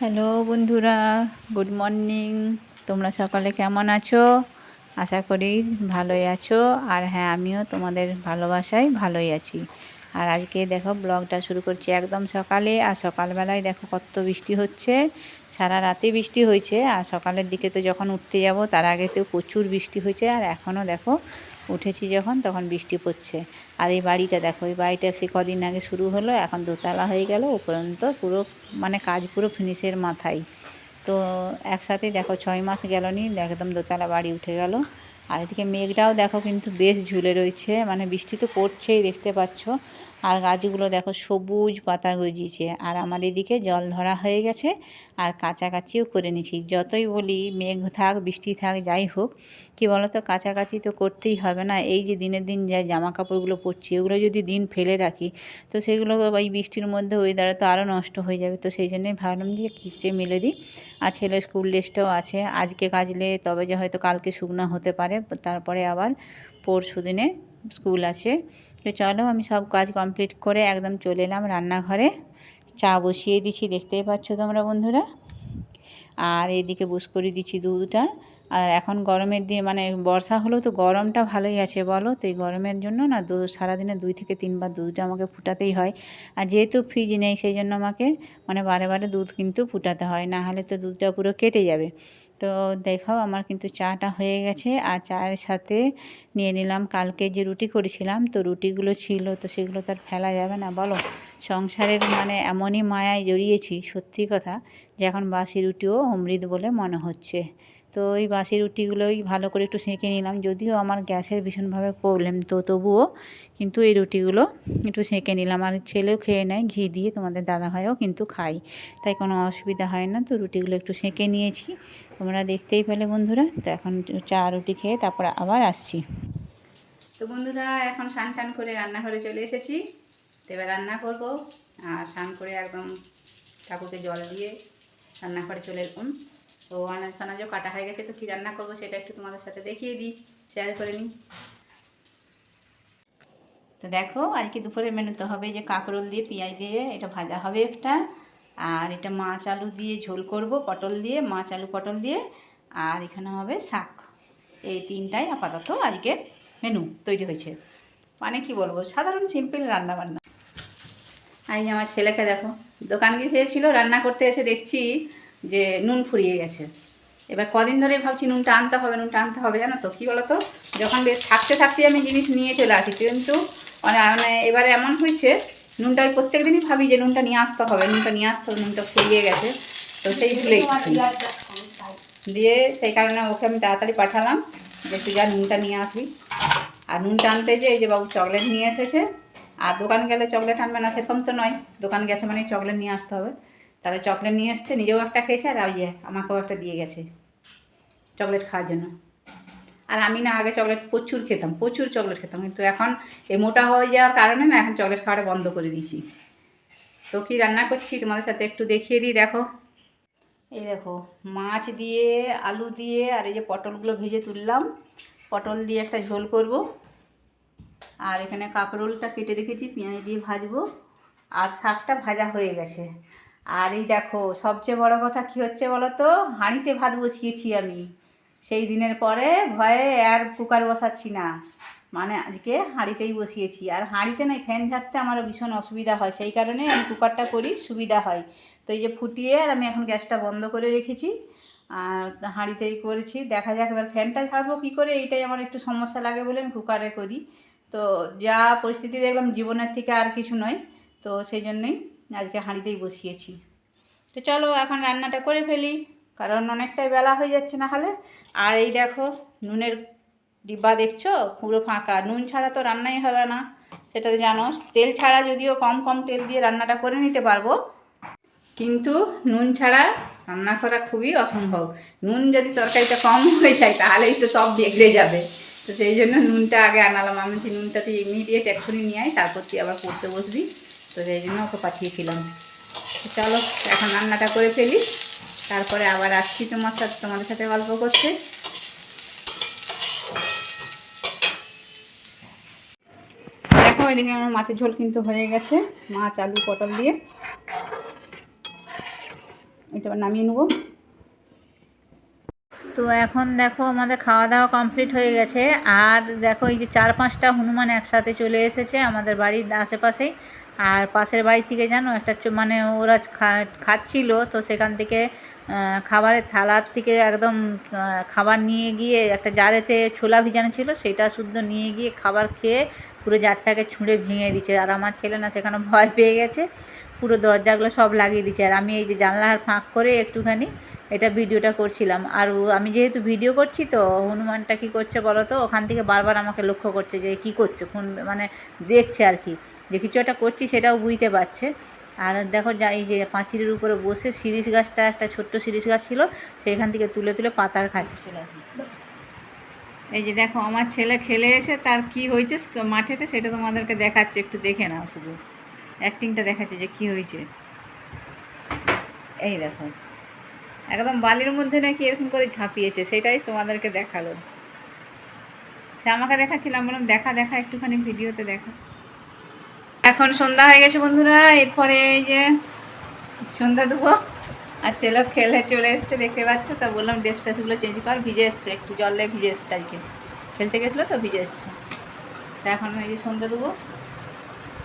Hello বন্ধুরা, good morning. তোমরা সকালে কেমন আছো? আশা করি ভালোই আছো। আর হ্যাঁ আমিও তোমাদের ভালোবাসায় ভালোই আছি। আর আজকে দেখো, ব্লগটা শুরু করছি একদম সকালে। আর সকালবেলায় দেখো কত বৃষ্টি হচ্ছে। সারা রাতে বৃষ্টি হয়েছে। আর সকালের দিকে তো যখন উঠতে যাব, তার আগে তো প্রচুর বৃষ্টি হয়েছে। আর এখনও দেখো উঠেছি যখন, তখন বৃষ্টি পড়ছে। আর এই বাড়িটা দেখো, এই বাড়িটা সে কদিন আগে শুরু হলো, এখন দোতলা হয়ে গেল উপরন্ত পুরো মানে কাজ পুরো ফিনিশের মাথায়। তো একসাথে দেখো ছয় মাস গেল নি একদম দোতলা বাড়ি উঠে গেল। আর এদিকে মেঘটাও দেখো কিন্তু বেশ ঝুলে রয়েছে মানে বৃষ্টি তো পড়ছেই, দেখতে পাচ্ছ। আর গাছগুলো দেখো সবুজ পাতা গজিয়েছে। আর আমার এদিকে জল ধরা হয়ে গেছে আর কাছাকাছিও করে নিছি যতই বলি মেঘ থাক, বৃষ্টি থাক, যাই হোক, কি বলতো, কাছাকাছি তো করতেই হবে না। এই যে দিনের দিন যা জামা কাপড়গুলো পরছি ওগুলো যদি দিন ফেলে রাখি, তো সেগুলো এই বৃষ্টির মধ্যে ওয়েদারে তো আরও নষ্ট হয়ে যাবে। তো সেই জন্যই ভাবলাম যে কিস্টে মিলে দিই। আর ছেলের স্কুল ড্রেসটাও আছে। আজকে কাজলে তবে যে হয়তো কালকে শুকনো হতে পারে, তারপরে আবার পরশু দিনে স্কুল আছে। তো চলো আমি সব কাজ কমপ্লিট করে একদম চলে এলাম রান্নাঘরে। চা বসিয়ে দিচ্ছি, দেখতেই পাচ্ছ তোমরা বন্ধুরা। আর এদিকে বুস করে দিচ্ছি দুধটা। আর এখন গরমের দিয়ে মানে বর্ষা হলেও তো গরমটা ভালোই আছে বলো। তো এই গরমের জন্য না দু, সারাদিনে দুই থেকে তিনবার দুধটা আমাকে ফুটাতেই হয়। আর যেহেতু ফ্রিজ নেই, সেই জন্য আমাকে মানে বারে বারে দুধ কিন্তু ফুটাতে হয়। না হলে তো দুধটা পুরো কেটে যাবে। তো দেখো আমার কিন্তু চাটা হয়ে গেছে। আর চায়ের সাথে নিয়ে নিলাম, কালকে যে রুটি করেছিলাম, তো রুটিগুলো ছিল, তো সেগুলো তার ফেলা যাবে না। বলো, সংসারের মানে এমনই মায়ায় জড়িয়েছি, সত্যি কথা, যে এখন বাসি রুটিও অমৃত বলে মনে হচ্ছে। তো ওই বাসি রুটিগুলোই ভালো করে একটু সেঁকে নিলাম। যদিও আমার গ্যাসের ভীষণভাবে প্রবলেম তো তবুও কিন্তু এই রুটিগুলো একটু সেঁকে নিলাম। আর ছেলেও খেয়ে নেয়, ঘি দিয়ে তোমাদের দাদা ভাইও কিন্তু খাই তাই কোনো অসুবিধা হয় না। তো রুটিগুলো একটু সেঁকে নিয়েছি, তোমরা দেখতেই পেলে বন্ধুরা। তো এখন চা, রুটি খেয়ে তারপরে আবার আসছি। তো বন্ধুরা, এখন স্নান টান করে রান্নাঘরে চলে এসেছি। তো এবার রান্না করব আর স্নান করে একদম ঠাকুরকে জল দিয়ে রান্নাঘরে চলে এলাম। তো আনাজ ফানাজও কাটা হয়ে গেছে, তো কী রান্না করব সেটা একটু তোমাদের সাথে দেখিয়ে দিই শেয়ার করে নিই। তো দেখো, আজকে দুপুরে মেনুতে হবে যে কাঁকরোল দিয়ে, পেঁয়াজ দিয়ে, এটা ভাজা হবে একটা। আর এটা মাছ আলু দিয়ে ঝোল করব, পটল দিয়ে, মাছ আলু, পটল দিয়ে। আর এখানে হবে শাক। এই তিনটাই আপাতত আজকে মেনু তৈরি হয়েছে। মানে কি বলব, সাধারণ সিম্পল রান্না বান্না আজ আমার ছেলেকে দেখো, দোকান গিয়েছিল রান্না করতে এসে দেখছি যে নুন ফুরিয়ে গেছে। এবার কদিন ধরে ভাবছি নুনটা আনতে হবে, নুনটা আনতে হবে, জানো তো? কী বলো তো যখন বেশ থাকতে থাকতে আমি জিনিস নিয়ে চলে আসি, কিন্তু মানে মানে এবারে এমন হয়েছে, নুনটা ওই প্রত্যেক দিনই ভাবি যে নুনটা নিয়ে আসতে হবে, নুনটা নিয়ে আসতে হবে, নুনটা ফুরিয়ে গেছে। তো সেই ভুলে দিয়ে সেই কারণে ওকে আমি তাড়াতাড়ি পাঠালাম যে তুই যা নুনটা নিয়ে আসবি। আর নুনটা আনতে যে এই যে বাবু চকলেট নিয়ে এসেছে। আর দোকান গেলে চকলেট আনবে না, সেরকম তো নয়। দোকান গেছে মানে চকলেট নিয়ে আসতে হবে। তাহলে চকলেট নিয়ে এসছে, নিজেও একটা খেয়েছে আর ওই আমাকেও একটা দিয়ে গেছে চকলেট খাওয়ার জন্য। আর আমি না আগে চকলেট প্রচুর খেতাম, প্রচুর চকলেট খেতাম, কিন্তু এখন এই মোটা হয়ে যাওয়ার কারণে না এখন চকলেট খাওয়াটা বন্ধ করে দিয়েছি। তো কী রান্না করছি তোমাদের সাথে একটু দেখিয়ে দিই, দেখো। এই দেখো, মাছ দিয়ে, আলু দিয়ে আর এই যে পটলগুলো ভেজে তুললাম, পটল দিয়ে একটা ঝোল করব। আর এখানে কাঁকরোলটা কেটে রেখেছি, পেঁয়াজ দিয়ে ভাজবো, আর শাকটা ভাজা হয়ে গেছে। আর এই দেখো, সবচেয়ে বড় কথা কী হচ্ছে বলো তো হাঁড়িতে ভাত বসিয়েছি আমি। সেই দিনের পরে ভয়ে আর কুকার বসাচ্ছি না। মানে আজকে হাঁড়িতেই বসিয়েছি। আর হাঁড়িতে নয়, ফ্যান ঝাড়তে আমারও ভীষণ অসুবিধা হয়। সেই কারণে আমি কুকারটা করি, সুবিধা হয়। তো এই যে ফুটিয়ে আর আমি এখন গ্যাসটা বন্ধ করে রেখেছি। আর হাঁড়িতেই করেছি। দেখা যাক এবার ফ্যানটা ঝাড়বো কী করে, এইটাই আমার একটু সমস্যা লাগে বলে আমি কুকারে করি। তো যা পরিস্থিতি দেখলাম, জীবনের থেকে আর কিছু নয়। তো সেই জন্যই আজকে হাঁড়িতেই বসিয়েছি। তো চলো এখন রান্নাটা করে ফেলি, কারণ অনেকটাই বেলা হয়ে যাচ্ছে না হলে। আর এই দেখো, নুনের ডিব্বা দেখছ? পুরো ফাঁকা। নুন ছাড়া তো রান্নাই হবে না। সেটা তো জানো তেল ছাড়া যদিও কম কম তেল দিয়ে রান্নাটা করে নিতে পারব। কিন্তু নুন ছাড়া রান্না করা খুবই অসম্ভব। নুন যদি তরকারিটা কম হয়ে যায়, তাহলেই তো সব বিগড়ে যাবে। তো সেই জন্য নুনটা আগে আনালাম। আমি নুনটা তুই ইমিডিয়েট এক্ষুনি নিয়ে আয় তারপর তুই আবার করতে বসবি। তো সেই জন্য ওকে পাঠিয়েছিলাম। চলো, এখন রান্নাটা করে ফেলি। তারপরে আবার আসছি তোমার সাথে, তোমাদের সাথে গল্প করতে। দেখো, এদিকে আমার মাছের ঝোল কিন্তু হয়ে গেছে, মাছ, আলু, পটল দিয়ে। এটা নামিয়ে নেব। তো এখন দেখো, আমাদের খাওয়া দাওয়া কমপ্লিট হয়ে গেছে। আর দেখো, এই যে চার পাঁচটা হনুমান একসাথে চলে এসেছে আমাদের বাড়ির আশেপাশেই। আর পাশের বাড়ি থেকে জানো, একটা মানে ওরা খাচ্ছিল, তো সেখান থেকে খাবারের থালার থেকে একদম খাবার নিয়ে গিয়ে একটা জারেতে ছোলা ভিজানো ছিল, সেটা শুদ্ধ নিয়ে গিয়ে খাবার খেয়ে পুরো জারটাকে ছুঁড়ে ভেঙে দিচ্ছে আর আমার ছেলে না, সেখানে ভয় পেয়ে গেছে। পুরো দরজাগুলো সব লাগিয়ে দিচ্ছে আর আমি এই যে জানলার ফাঁক করে একটুখানি এটা ভিডিওটা করছিলাম। আর আমি যেহেতু ভিডিও করছি তো, হনুমানটা কী করছে বলো তো? ওখান থেকে বারবার আমাকে লক্ষ্য করছে যে, কী করছে? ফোন মানে দেখছে আর কি। যে কিছু একটা করছি সেটাও বুঝতে পারছে। আর দেখো যা, এই যে পাঁচিরের উপরে বসে শিরিষ গাছটা, একটা ছোট্ট শিরিষ গাছ ছিল সেইখান থেকে তুলে তুলে পাতা খাচ্ছিল। এই যে দেখো, আমার ছেলে খেলে এসে তার কি হয়েছে মাঠেতে সেটা তোমাদেরকে দেখাচ্ছে, একটু দেখে নাও শুধু। অ্যাক্টিংটা দেখাচ্ছে যে কি হয়েছে। এই দেখো। একদম বালির মধ্যে নাকি এরকম করে ঝাঁপিয়েছে, সেটাই তোমাদেরকে দেখাল। সে আমাকে দেখাচ্ছিলাম, বললাম, দেখা দেখা, একটুখানি ভিডিওতে দেখা। এখন সন্ধ্যা হয়ে গেছে বন্ধুরা, এরপরে এই যে সন্ধ্যা দেবো আর ছেলে খেলে চলে এসছে, দেখতে পাচ্ছ? তা বললাম, ড্রেস ফ্রেসগুলো চেঞ্জ কর, ভিজে এসছে, একটু জল দিয়ে ভিজে এসছে আজকে। খেলতে গেছিল তো, ভিজে এসছে। তা এখন এই যে সন্ধ্যা দেবো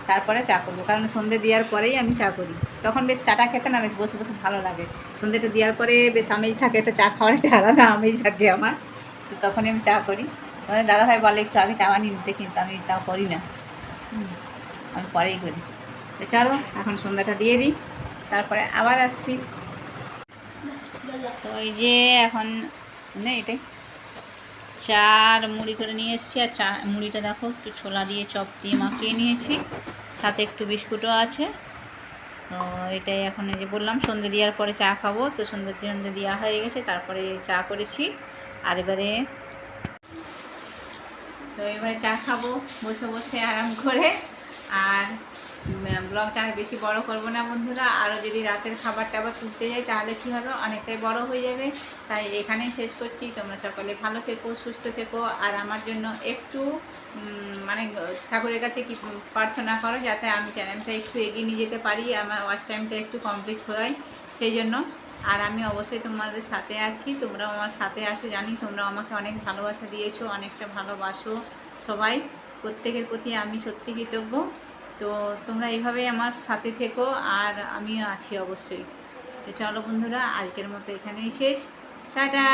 তারপরে চা করব। কারণ সন্ধে দেওয়ার পরেই আমি চা করি। তখন বেশ চাটা খেতে না, বেশ বসে বসে ভালো লাগে। সন্ধ্যেটা দেওয়ার পরে বেশ আমেজ থাকে, একটা চা খাওয়ার একটা আলাদা আমেজ থাকে আমার। তো তখনই আমি চা করি। তোমাদের দাদাভাই বলে, একটু আগে চা বানিয়ে নিতে, কিন্তু আমি তাও করি না। আমি পরেই করি। তো চলো, এখন সন্ধ্যাটা দিয়ে দিই। তারপরে আবার আসছি। তো এই যে এখন মানে এটাই। চা আর মুড়ি করে নিয়ে এসেছি, আর চা, মুড়িটা দেখো, একটু ছোলা দিয়ে চপ দিয়ে মাখিয়ে নিয়েছি। সাথে একটু বিস্কুটও আছে। তো এটাই এখন এই যে বললাম, সন্ধ্যে দেওয়ার পরে চা খাব। তো সন্ধ্যে সন্ধ্যে দেওয়া হয়ে গেছে, তারপরে চা করেছি। আর এবারে তো এবারে চা খাব, বসে বসে আরাম করে। আর ব্লগটা আর বেশি বড় করব না বন্ধুরা। আরও যদি রাতের খাবারটা আবার তুলতে যাই, তাহলে কি হবে অনেকটাই বড় হয়ে যাবে। তাই এখানেই শেষ করছি। তোমরা সকলে ভালো থেকো, সুস্থ থেকো। আর আমার জন্য একটু মানে ঠাকুরের কাছে কি প্রার্থনা করো, যাতে আমি চ্যানেলটা একটু এগিয়ে নিয়ে যেতে পারি, আমার ওয়াচ টাইমটা একটু কমপ্লিট হয়। সেই জন্য। আর আমি অবশ্যই তোমাদের সাথে আছি। তোমরাও আমার সাথে আছো, জানি তোমরাও আমাকে অনেক ভালোবাসা দিয়েছ, অনেকটা ভালোবাসো সবাই। প্রত্যেকের প্রতি আমি সত্যি কৃতজ্ঞ। তো তোমরা এইভাবেই আমার সাথে থেকো আর আমিও আছি অবশ্যই। তো চলো বন্ধুরা, আজকের মতো এখানেই শেষ। টাটা!